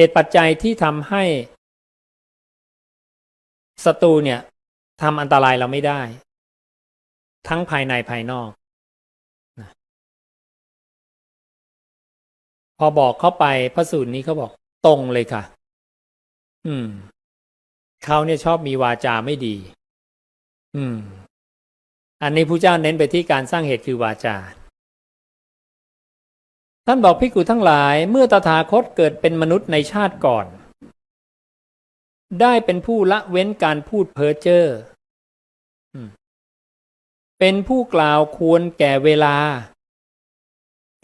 เหตุปัจจัยที่ทำให้ศัตรูเนี่ยทำอันตรายเราไม่ได้ ทั้งภายในภายนอกนะพอบอกเข้าไปพระสูตรนี้เขาบอกตรงเลยค่ะ อืมเขาเนี่ยชอบมีวาจาไม่ดี อืม อันนี้ผู้เจ้าเน้นไปที่การสร้างเหตุคือวาจา ท่านบอกพิกุทั้งหลายเมื่อตถาคตเกิดเป็นมนุษย์ในชาติก่อน ได้เป็นผู้ละเว้นการพูดเพ้อเจ้อเป็นผู้กล่าวควรแก่เวลา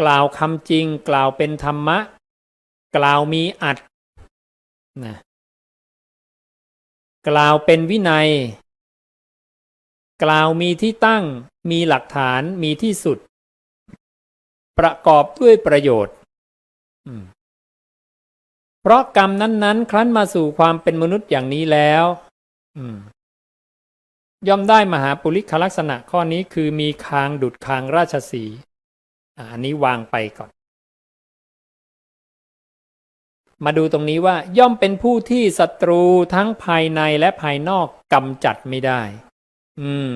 กล่าวคำจริง กล่าวเป็นธรรมะ กล่าวมีอัดนะกล่าวเป็นวินัย กล่าวมีที่ตั้ง มีหลักฐานมีที่สุด ประกอบด้วยประโยชน์เพราะกรรมนั้น ๆ ครั้นมาสู่ความเป็นมนุษย์อย่างนี้แล้วย่อมได้มหาปุริคลักษณะข้อนี้คือมีคางดุดคางราชสีอันนี้วางไปก่อน มาดูตรงนี้ว่าย่อมเป็นผู้ที่ศัตรูทั้งภายในและภายนอกกำจัดไม่ได้ อืม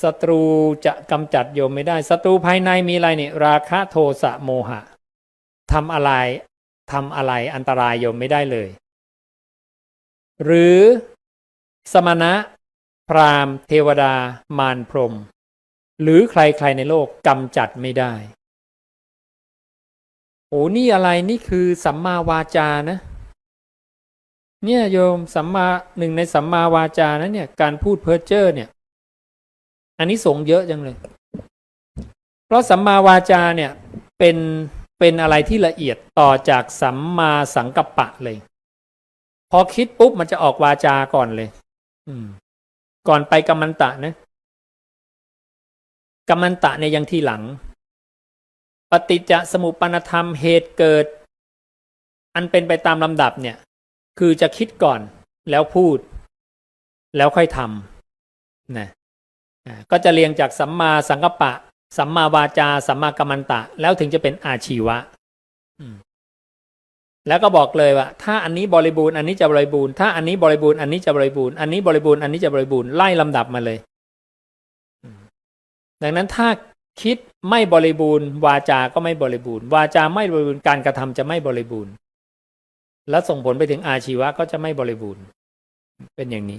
ศัตรูจะกำจัดโยมไม่ได้ศัตรูภายในมีอะไรเนี่ยราคะโทสะโมหะทำอะไรทำอะไรอันตรายโยมไม่ได้เลย หรือสมณะ พราหมณ์ เทวดา มารพรม หรือใครๆในโลกกำจัดไม่ได้โอ้นี่อะไรนี่คือสัมมาวาจานะ เนี่ยโยมสัมมาหนึ่งในสัมมาวาจานะเนี่ยการพูดเพ้อเจ้อเนี่ย อันนี้สงเยอะจังเลย เพราะสัมมาวาจาเนี่ยเป็นเป็นอะไรที่ละเอียดต่อจากสัมมาสังกัปปะเลย พอคิดปุ๊บมันจะออกวาจาก่อนเลย อืม ก่อนไปกัมมันตะนะกัมมันตะเนี่ยยังทีหลัง ปฏิจจสมุปนธรรมเหตุเกิด อันเป็นไปตามลำดับเนี่ย คือจะคิดก่อนแล้วพูด แล้วค่อยทำนะอ่า ก็จะเรียงจากสัมมาสังกัปปะ สัมมาวาจา สัมมากัมมันตะ แล้วถึงจะเป็นอาชีวะแล้วก็บอกเลยว่า ถ้าอันนี้บริบูรณ์อันนี้จะบริบูรณ์ถ้าอันนี้บริบูรณ์อันนี้จะบริบูรณ์อันนี้บริบูรณ์อันนี้จะบริบูรณ์ไล่ลำดับมาเลยดังนั้นถ้าคิดไม่บริบูรณ์ วาจาก็ไม่บริบูรณ์ วาจาไม่บริบูรณ์การกระทำจะไม่บริบูรณ์ และส่งผลไปถึงอาชีวะก็จะไม่บริบูรณ์ เป็นอย่างนี้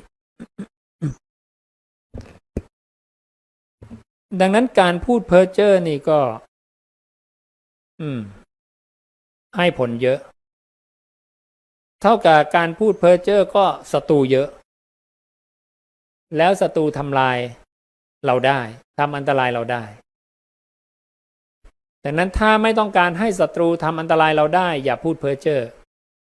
ดังนั้นการพูดเพ้อเจ้อนี่ก็ อืม ให้ผลเยอะ เท่ากับการพูดเพ้อเจ้อก็ศัตรูเยอะ แล้วศัตรูทำลายเราได้ทำอันตรายเราได้ดังนั้นถ้าไม่ต้องการให้ศัตรูทำอันตรายเราได้ อย่าพูดเพ้อเจ้อ